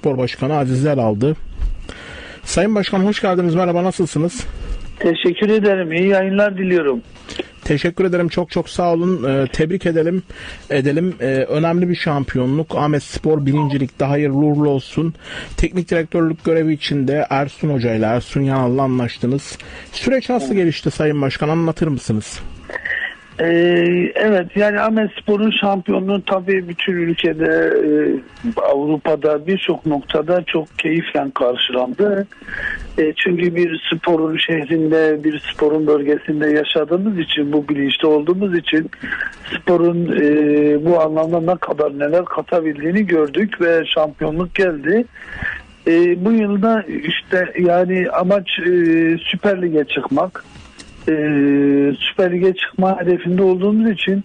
Spor Başkanı Aziz aldı. Sayın Başkan hoş geldiniz. Merhaba nasılsınız? Teşekkür ederim. İyi yayınlar diliyorum. Teşekkür ederim. Çok çok sağ olun. Ee, tebrik edelim. Edelim. Ee, önemli bir şampiyonluk. Ahmet Spor birincilikte hayırlı uğurlu olsun. Teknik direktörlük görevi içinde Ersun Hoca ile Ersun Yanal'la anlaştınız. Süreç nasıl gelişti Sayın Başkan? Anlatır mısınız? Ee, evet yani Ahmet Spor'un şampiyonluğu tabii bütün ülkede e, Avrupa'da birçok noktada çok keyifle karşılandı. E, çünkü bir sporun şehrinde bir sporun bölgesinde yaşadığımız için bu bilinçte olduğumuz için sporun e, bu anlamda ne kadar neler katabildiğini gördük ve şampiyonluk geldi. E, bu yılda işte yani amaç e, Süper Lig'e çıkmak e, Süper Lig'e çıkma hedefinde olduğumuz için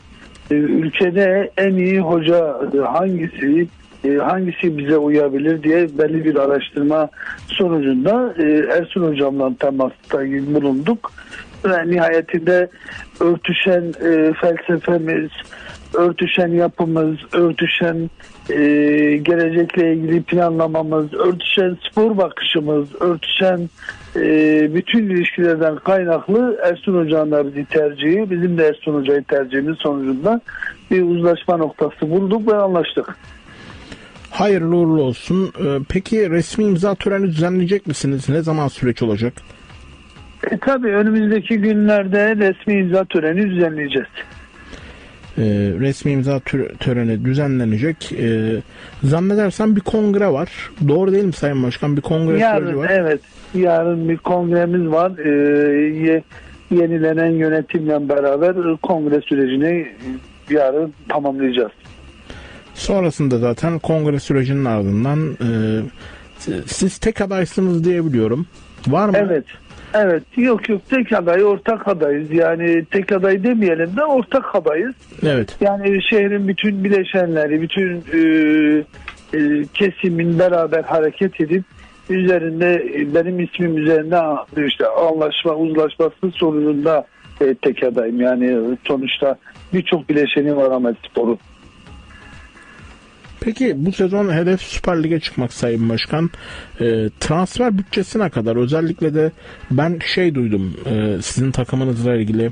e, ülkede en iyi hoca hangisi e, hangisi bize uyabilir diye belli bir araştırma sonucunda e, Ersun hocamla temasta bulunduk. Ve nihayetinde örtüşen e, felsefemiz, örtüşen yapımız, örtüşen e, gelecekle ilgili planlamamız, örtüşen spor bakışımız, örtüşen e, bütün ilişkilerden kaynaklı Ersun Hoca'nın bizi tercihi, bizim de Ersun Hoca'yı tercihimiz sonucunda bir uzlaşma noktası bulduk ve anlaştık. Hayırlı uğurlu olsun. Ee, peki resmi imza töreni düzenleyecek misiniz? Ne zaman süreç olacak? E, tabii önümüzdeki günlerde resmi imza töreni düzenleyeceğiz. Ee, resmi imza tö- töreni düzenlenecek. Ee, zannedersem bir kongre var. Doğru değil mi Sayın Başkan? Bir kongre Yarın var. evet yarın bir kongremiz var. E, ye- yenilenen yönetimle beraber kongre sürecini yarın tamamlayacağız. Sonrasında zaten kongre sürecinin ardından e, siz tek adaysınız diye biliyorum. Var mı? Evet. Evet. Yok yok tek aday ortak adayız. Yani tek aday demeyelim de ortak adayız. Evet. Yani şehrin bütün bileşenleri, bütün e, e, kesimin beraber hareket edip üzerinde e, benim ismim üzerinde işte anlaşma uzlaşması sonucunda e, tek adayım. Yani sonuçta birçok bileşeni var Ahmet Spor'un. Peki bu sezon hedef Süper Lig'e çıkmak Sayın Başkan. E, transfer bütçesine kadar özellikle de ben şey duydum e, sizin takımınızla ilgili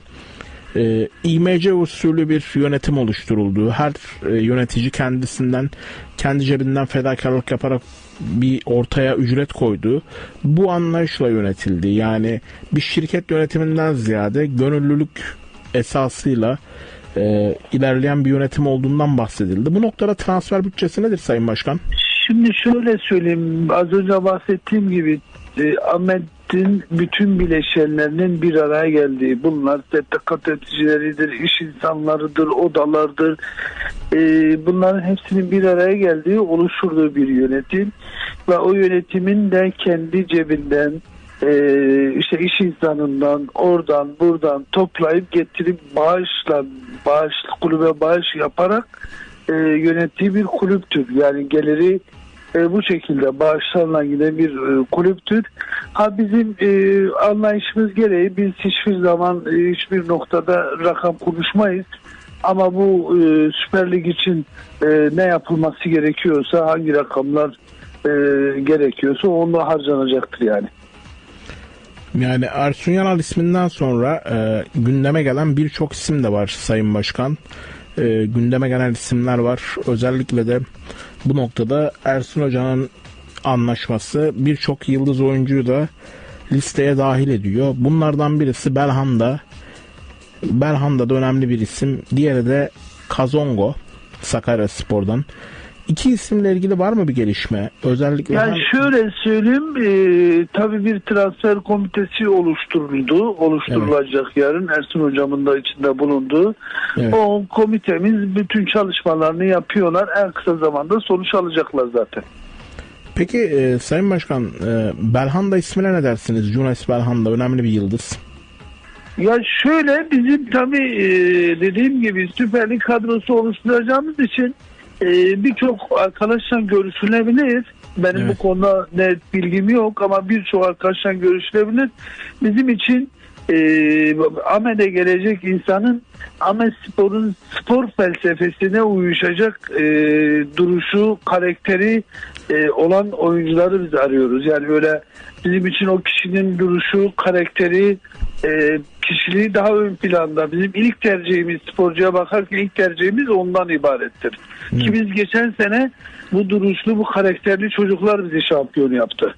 e, İMC usulü bir yönetim oluşturulduğu, her e, yönetici kendisinden, kendi cebinden fedakarlık yaparak bir ortaya ücret koydu. Bu anlayışla yönetildi. Yani bir şirket yönetiminden ziyade gönüllülük esasıyla e, ilerleyen bir yönetim olduğundan bahsedildi. Bu noktada transfer bütçesi nedir Sayın Başkan? Şimdi şöyle söyleyeyim. Az önce bahsettiğim gibi e, Ahmet'in bütün bileşenlerinin bir araya geldiği bunlar STK yöneticileridir, iş insanlarıdır, odalardır. E, bunların hepsinin bir araya geldiği oluşturduğu bir yönetim ve o yönetimin de kendi cebinden e, işte iş insanından oradan buradan toplayıp getirip bağışla bağış kulübe bağış yaparak e, yönettiği bir kulüptür. Yani geliri e, bu şekilde bağışlarla giden bir e, kulüptür. Ha bizim e, anlayışımız gereği biz hiçbir zaman e, hiçbir noktada rakam konuşmayız. Ama bu e, Süper Lig için e, ne yapılması gerekiyorsa hangi rakamlar e, gerekiyorsa onda harcanacaktır yani. Yani Ersun Yanal isminden sonra e, gündeme gelen birçok isim de var Sayın Başkan. E, gündeme gelen isimler var. Özellikle de bu noktada Ersun Hoca'nın anlaşması birçok yıldız oyuncuyu da listeye dahil ediyor. Bunlardan birisi Belhanda. Belhanda da önemli bir isim. Diğeri de Kazongo Sakarya Spor'dan. İki isimle ilgili var mı bir gelişme? Özellikle Yani şöyle söyleyeyim, e, tabii bir transfer komitesi oluşturuldu, oluşturulacak yarın Ersun hocamın da içinde bulunduğu. Evet. O komitemiz bütün çalışmalarını yapıyorlar. En kısa zamanda sonuç alacaklar zaten. Peki e, Sayın Başkan e, Belhanda ismine ne dersiniz? Jonas Belhanda önemli bir yıldız. Ya şöyle bizim tabii e, dediğim gibi Süper Lig kadrosu oluşturacağımız için e, birçok arkadaşla görüşülebilir. Benim Evet. bu konuda net bilgim yok ama birçok arkadaşla görüşülebilir. Bizim için e, Ahmet'e gelecek insanın Ahmet Spor'un spor felsefesine uyuşacak e, duruşu, karakteri e, olan oyuncuları biz arıyoruz. Yani böyle bizim için o kişinin duruşu, karakteri, e, kişiliği daha ön planda. Bizim ilk tercihimiz sporcuya bakarken ilk tercihimiz ondan ibarettir. Ki biz geçen sene bu duruşlu, bu karakterli çocuklar bizi şampiyon yaptı.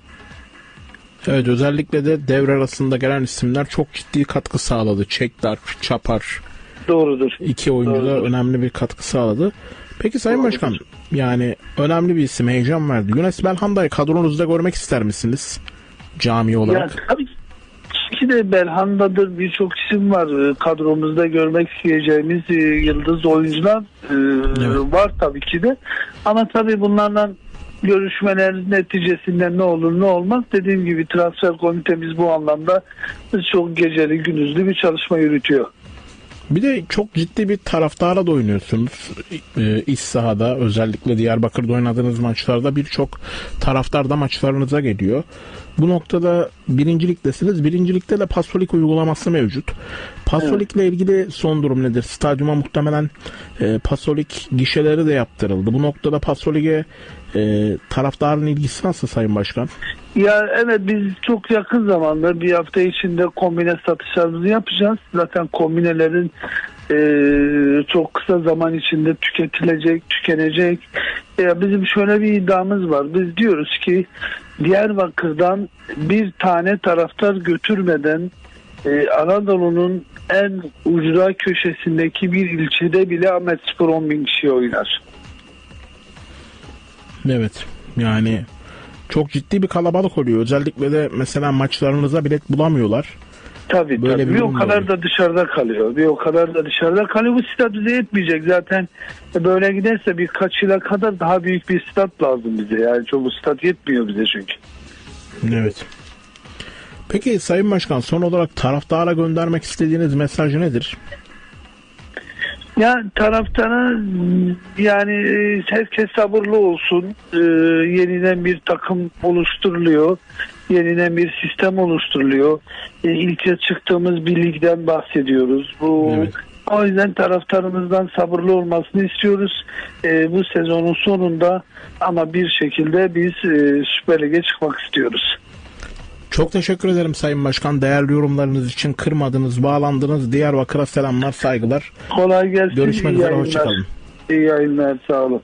Evet özellikle de devre arasında gelen isimler çok ciddi katkı sağladı. Çekdar, Çapar Doğrudur. iki oyuncu da önemli bir katkı sağladı. Peki Sayın Doğrudur. Başkan yani önemli bir isim heyecan verdi. Yunus Belhanda'yı kadronuzda görmek ister misiniz? Cami Ya olarak. Tabii ki de Belhanda'dır birçok isim var Ee, kadromuzda görmek isteyeceğimiz e, yıldız oyuncular e, Evet. var tabii ki de ama tabii bunlarla görüşmeler neticesinde ne olur ne olmaz dediğim gibi transfer komitemiz bu anlamda çok geceli gündüzlü bir çalışma yürütüyor. Bir de çok ciddi bir taraftara da oynuyorsunuz. Ee, iç sahada özellikle Diyarbakır'da oynadığınız maçlarda birçok taraftar da maçlarınıza geliyor. Bu noktada birinciliktesiniz. Birincilikte de Pasolik uygulaması mevcut. Pasolik'le ilgili son durum nedir? Stadyuma muhtemelen e, Pasolik gişeleri de yaptırıldı. Bu noktada Pasolik'e e, taraftarın ilgisi nasıl Sayın Başkan? Ya evet biz çok yakın zamanda bir hafta içinde kombine satışlarımızı yapacağız. Zaten kombinelerin e, çok kısa zaman içinde tüketilecek, tükenecek. Ya bizim şöyle bir iddiamız var. Biz diyoruz ki Diyarbakır'dan bir tane taraftar götürmeden e, Anadolu'nun en ucra köşesindeki bir ilçede bile Ahmet Spor 10 bin kişi oynar. Evet. Yani çok ciddi bir kalabalık oluyor. Özellikle de mesela maçlarınıza bilet bulamıyorlar. Tabii Böyle tabii. bir Bir, o kadar oluyor. da dışarıda kalıyor. Bir o kadar da dışarıda kalıyor. Bu stat bize yetmeyecek. Zaten böyle giderse birkaç yıla kadar daha büyük bir stat lazım bize. Yani çok bu stat yetmiyor bize çünkü. Evet. Peki Sayın Başkan son olarak taraftara göndermek istediğiniz mesaj nedir? Ya taraftara yani e, herkes sabırlı olsun. Ee, yeniden bir takım oluşturuluyor. Yeniden bir sistem oluşturuluyor. Ee, ilk çıktığımız bir ligden bahsediyoruz. Bu Evet. O yüzden taraftarımızdan sabırlı olmasını istiyoruz. Ee, bu sezonun sonunda ama bir şekilde biz e, Süper Lig'e çıkmak istiyoruz. Çok teşekkür ederim Sayın Başkan. Değerli yorumlarınız için kırmadınız, bağlandınız. Diyarbakır'a selamlar, saygılar. Kolay gelsin. Görüşmek üzere, hoşçakalın. İyi yayınlar. Sağ olun.